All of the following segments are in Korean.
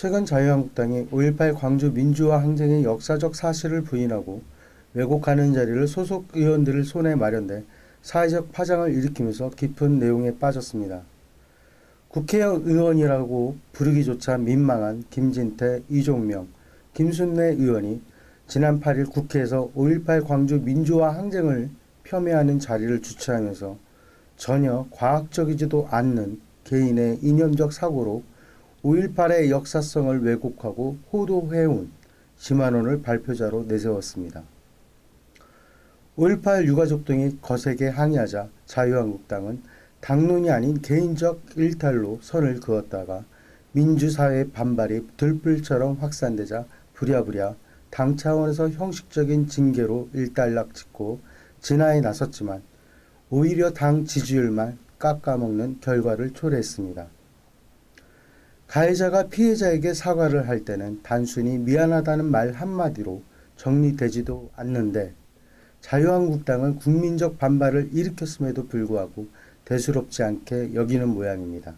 최근 자유한국당이 5.18 광주 민주화 항쟁의 역사적 사실을 부인하고 왜곡하는 자리를 소속 의원들을 손에 마련돼 사회적 파장을 일으키면서 깊은 내용에 빠졌습니다. 국회의원이라고 부르기조차 민망한 김진태, 이종명, 김순례 의원이 지난 8일 국회에서 5.18 광주 민주화 항쟁을 폄훼하는 자리를 주최하면서 전혀 과학적이지도 않는 개인의 이념적 사고로 5.18의 역사성을 왜곡하고 호도해온 심한원을 발표자로 내세웠습니다. 5.18 유가족 등이 거세게 항의하자 자유한국당은 당론이 아닌 개인적 일탈로 선을 그었다가 민주사회의 반발이 들불처럼 확산되자 부랴부랴 당 차원에서 형식적인 징계로 일단락 짓고 진화에 나섰지만 오히려 당 지지율만 깎아먹는 결과를 초래했습니다. 가해자가 피해자에게 사과를 할 때는 단순히 미안하다는 말 한마디로 정리되지도 않는데 자유한국당은 국민적 반발을 일으켰음에도 불구하고 대수롭지 않게 여기는 모양입니다.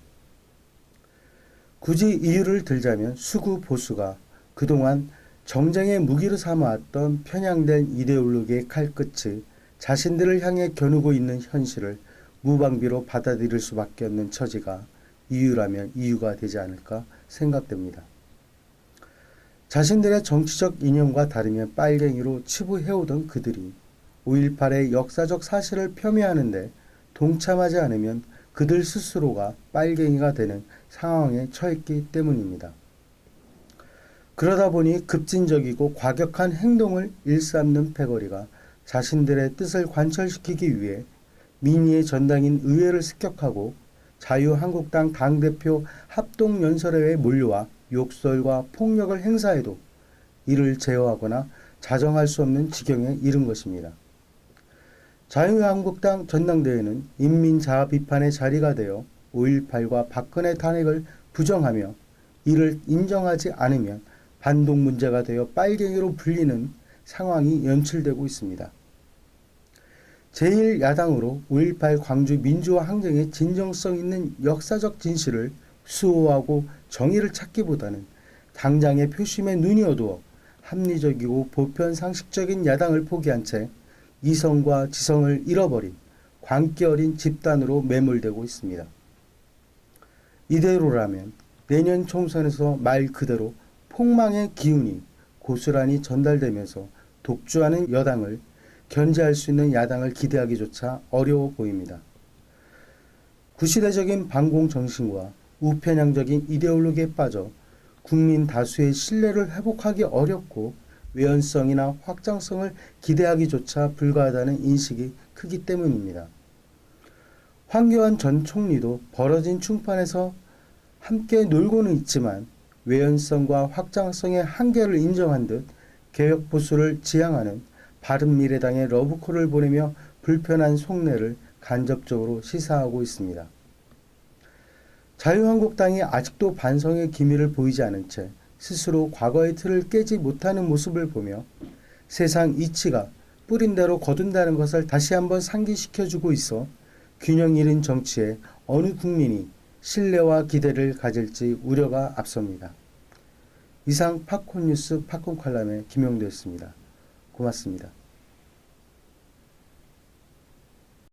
굳이 이유를 들자면 수구 보수가 그동안 정쟁의 무기로 삼아왔던 편향된 이데올로기의 칼끝이 자신들을 향해 겨누고 있는 현실을 무방비로 받아들일 수밖에 없는 처지가 이유라면 이유가 되지 않을까 생각됩니다. 자신들의 정치적 이념과 다르면 빨갱이로 치부해오던 그들이 5.18의 역사적 사실을 폄훼하는데 동참하지 않으면 그들 스스로가 빨갱이가 되는 상황에 처했기 때문입니다. 그러다 보니 급진적이고 과격한 행동을 일삼는 패거리가 자신들의 뜻을 관철시키기 위해 민의의 전당인 의회를 습격하고 자유한국당 당대표 합동연설회에 몰려와 욕설과 폭력을 행사해도 이를 제어하거나 자정할 수 없는 지경에 이른 것입니다. 자유한국당 전당대회는 인민자아 비판의 자리가 되어 5.18과 박근혜 탄핵을 부정하며 이를 인정하지 않으면 반동 문제가 되어 빨갱이로 불리는 상황이 연출되고 있습니다. 제1야당으로 5.18 광주 민주화 항쟁의 진정성 있는 역사적 진실을 수호하고 정의를 찾기보다는 당장의 표심에 눈이 어두워 합리적이고 보편 상식적인 야당을 포기한 채 이성과 지성을 잃어버린 광기 어린 집단으로 매몰되고 있습니다. 이대로라면 내년 총선에서 말 그대로 폭망의 기운이 고스란히 전달되면서 독주하는 여당을 견제할 수 있는 야당을 기대하기조차 어려워 보입니다. 구시대적인 반공 정신과 우편향적인 이데올로기에 빠져 국민 다수의 신뢰를 회복하기 어렵고 외연성이나 확장성을 기대하기조차 불가하다는 인식이 크기 때문입니다. 황교안 전 총리도 벌어진 충판에서 함께 놀고는 있지만 외연성과 확장성의 한계를 인정한 듯 개혁 보수를 지향하는 바른미래당의 러브콜을 보내며 불편한 속내를 간접적으로 시사하고 있습니다. 자유한국당이 아직도 반성의 기미를 보이지 않은 채 스스로 과거의 틀을 깨지 못하는 모습을 보며 세상 이치가 뿌린 대로 거둔다는 것을 다시 한번 상기시켜주고 있어 균형 잃은 정치에 어느 국민이 신뢰와 기대를 가질지 우려가 앞섭니다. 이상 팝콘 뉴스 팝콘 칼럼의 김용도였습니다. 고맙습니다.